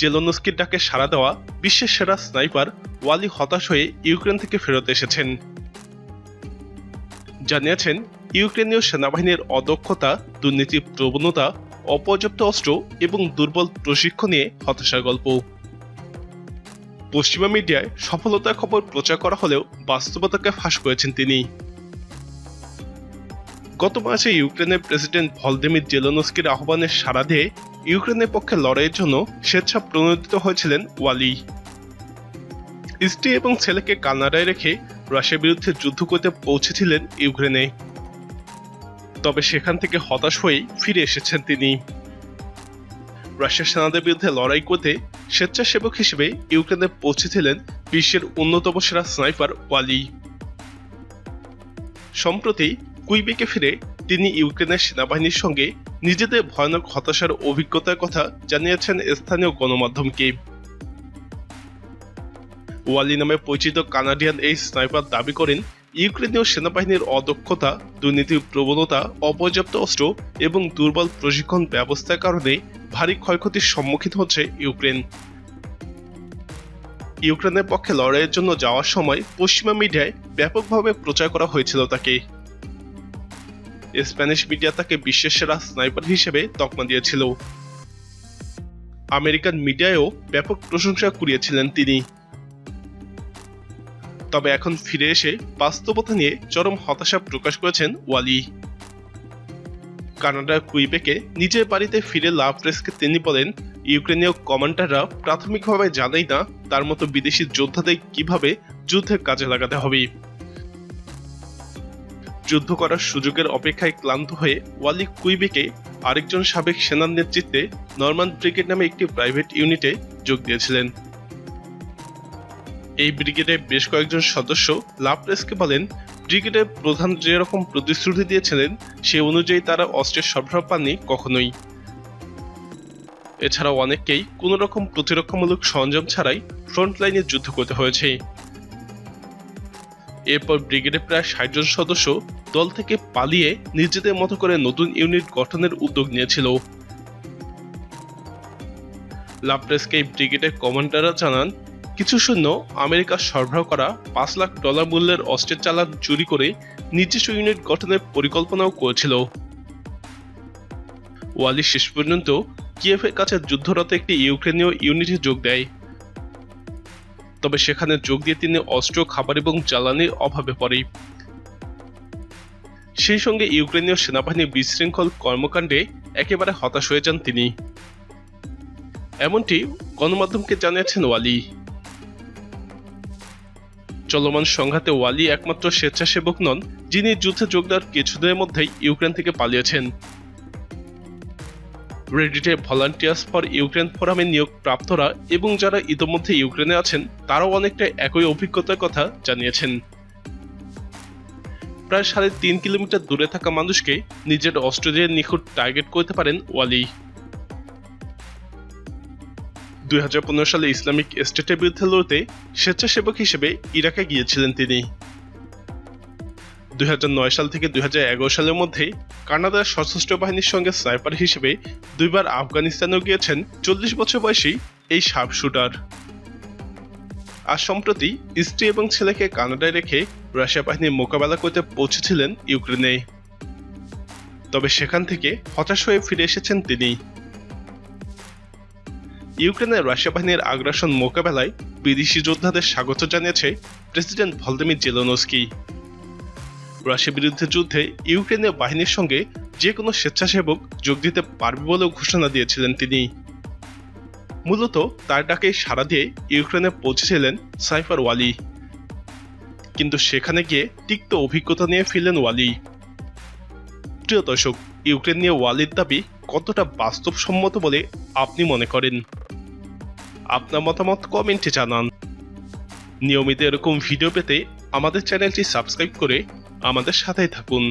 জেলোনস্কির ডাকে সাড়া দেওয়া বিশ্বের সেরা স্নাইপার ওয়ালি হতাশ হয়ে ইউক্রেন থেকে ফেরত এসেছেন। জানিয়েছেন, ইউক্রেনীয় সেনাবাহিনীর অদক্ষতা, দুর্নীতি প্রবণতা, অপর্যাপ্ত অস্ত্র এবং দুর্বল প্রশিক্ষণ নিয়ে হতাশার গল্প। পশ্চিমা মিডিয়ায় সফলতার খবর প্রচার করা হলেও বাস্তবতাকে ফাঁস করেছেন তিনি। গত মাসে ইউক্রেনের প্রেসিডেন্ট ভলদিমির জেলোনস্কির আহ্বানে সাড়া দিয়ে ইউক্রেনের পক্ষে লড়াইয়ের জন্য স্বেচ্ছা প্রণোদিত হয়েছিলেন ওয়ালি। স্ত্রী এবং ছেলেকে কানাডায় রেখে রাশিয়ার বিরুদ্ধে যুদ্ধ করতে পৌঁছেছিলেন ইউক্রেনে। তবে সেখান থেকে হতাশ হয়েই ফিরে এসেছেন তিনি। রাশিয়ার সেনাদের বিরুদ্ধে লড়াই করতে স্বেচ্ছাসেবক হিসেবে ইউক্রেনে পৌঁছেছিলেন বিশ্বের অন্যতম সেরা স্নাইপার ওয়ালি। সম্প্রতি কুইবেকে ফিরে তিনি ইউক্রেনের সেনাবাহিনীর সঙ্গে নিজেদের ভয়ানক হতাশার অভিজ্ঞতার কথা জানিয়েছেন স্থানীয় গণমাধ্যমকে ওয়ালি নামে পরিচিত কানাডিয়ান এই স্নাইপার দাবি করেন, ইউক্রেনীয় সেনাবাহিনীর অদক্ষতা, দুর্নীতির প্রবণতা, অপর্যাপ্ত অস্ত্র এবং দুর্বল প্রশিক্ষণ ব্যবস্থার কারণে ভারী ক্ষয়ক্ষতির সম্মুখীন হচ্ছে ইউক্রেন। ইউক্রেনের পক্ষে লড়াইয়ের জন্য যাওয়ার সময় পশ্চিমা মিডিয়ায় ব্যাপকভাবে প্রচার করা হয়েছিল তাকে। স্প্যানিশ মিডিয়া তাকে বিশ্বের সেরা স্নাইপার হিসেবে তকমা দিয়েছিল। আমেরিকান মিডিয়ায়ও ব্যাপক প্রশংসা কুড়িয়েছিলেন তিনি। তবে এখন ফিরে এসে বাস্তবতা নিয়ে চরম হতাশা প্রকাশ করেছেন ওয়ালি। কানাডার কুইবেকে নিজের বাড়িতে ফিরে লাভ প্রেসকে তিনি বলেন, ইউক্রেনীয় কমান্ডাররা প্রাথমিকভাবে জানেই না তার মতো বিদেশি যোদ্ধাদের কীভাবে যুদ্ধে কাজে লাগাতে হবে। যুদ্ধ করার সুযোগের অপেক্ষায় ক্লান্ত হয়ে ওয়ালি কুইবেকে আরেকজন সাবেক সেনার নেতৃত্বে নরমান ব্রিগেড নামে একটি প্রাইভেট ইউনিটে যোগ দিয়েছিলেন। এই ব্রিগেডের বেশ কয়েকজন সদস্য লাপ্রেসকে বলেন, ব্রিগেডের প্রধান যেরকম প্রতিশ্রুতি দিয়েছিলেন, সে অনুযায়ী তারা অস্ত্রের সরবরাহ পাননি কখনোই। এছাড়াও অনেককেই কোনো রকম প্রতিরক্ষামূলক সরঞ্জাম ছাড়াই ফ্রন্ট লাইনে যুদ্ধ করতে হয়েছে। এরপর ব্রিগেডের প্রায় ষাট জন সদস্য দল থেকে পালিয়ে নিজেদের মতো করে নতুন ইউনিট গঠনের উদ্যোগ নিয়েছিল। লাপ্রেসকে ব্রিগেডের কমান্ডাররা জানান, কিছু সৈন্য আমেরিকা সরবরাহ করা পাঁচ লাখ ডলার মূল্যের অস্ত্রের চালান চুরি করে নিজস্ব ইউনিট গঠনের পরিকল্পনাও করেছিল। ওয়ালি শেষ পর্যন্ত কিয়েভের কাছে যুদ্ধরত একটি ইউক্রেনীয় ইউনিটে যোগ দেয়। তবে সেখানে যোগ দিয়ে তিনি অস্ত্র, খাবার এবং জ্বালানির অভাবে পড়ে। সেই সঙ্গে ইউক্রেনীয় সেনাবাহিনীর বিশৃঙ্খল কর্মকাণ্ডে একেবারে হতাশ হয়ে যান তিনি। এমনটি গণমাধ্যমকে জানিয়েছেন ওয়ালি। চলমান সংঘাতে ওয়ালি একমাত্র স্বেচ্ছাসেবক নন, যিনি যুদ্ধে যোগ দেওয়ার কিছুদিনের মধ্যেই ইউক্রেন থেকে পালিয়েছেন। রেডিটে ভলান্টিয়ার্স ফর ইউক্রেন ফোরামে নিয়োগ প্রাপ্তরা এবং যারা ইতোমধ্যে ইউক্রেনে আছেন, তারাও অনেকটা একই অভিজ্ঞতার কথা জানিয়েছেন। প্রায় সাড়ে তিন কিলোমিটার দূরে থাকা মানুষকে নিজের অস্ত্র দিয়ে নিখুঁত টার্গেট করতে পারেন ওয়ালি। দুই হাজার পনেরো সালে ইসলামিক স্টেটের বিরুদ্ধে লড়তে স্বেচ্ছাসেবক হিসেবে ইরাকে গিয়েছিলেন তিনি। দুই হাজার নয় সাল থেকে দুই হাজার এগারো সালের মধ্যে কানাডার সশস্ত্র বাহিনীর সঙ্গে স্নাইপার হিসেবে দুইবার আফগানিস্তানেও গিয়েছেন চল্লিশ বছর বয়সী এই শার্প শুটার। আর সম্প্রতি স্ত্রী এবং ছেলেকে কানাডায় রেখে রাশিয়া বাহিনীর মোকাবেলা করতে পৌঁছেছিলেন ইউক্রেনে। তবে সেখান থেকে হতাশ হয়ে ফিরে এসেছেন তিনি। ইউক্রেনের রাশিয়া বাহিনীর আগ্রাসন মোকাবেলায় বিদেশি যোদ্ধাদের স্বাগত জানিয়েছে প্রেসিডেন্ট ভলদিমির জেলোনস্কি। রাশিয়ার বিরুদ্ধে যুদ্ধে ইউক্রেনীয় বাহিনীর সঙ্গে যে কোনো স্বেচ্ছাসেবক যোগ দিতে পারবে বলেও ঘোষণা দিয়েছিলেন তিনি। মূলত তার ডাকে সাড়া দিয়ে ইউক্রেনে পৌঁছেছিলেন সাইফার ওয়ালি। কিন্তু সেখানে গিয়ে তিক্ত অভিজ্ঞতা নিয়ে ফিরলেন ওয়ালি। প্রিয় দর্শক ইউক্রেন নিয়ে ওয়ালির দাবি কতটা বাস্তবসম্মত বলে আপনি মনে করেন? আপনার মতামত কমেন্টে জানান। নিয়মিত এরকম ভিডিও পেতে আমাদের চ্যানেলটি সাবস্ক্রাইব করে আমাদের সাথেই থাকুন।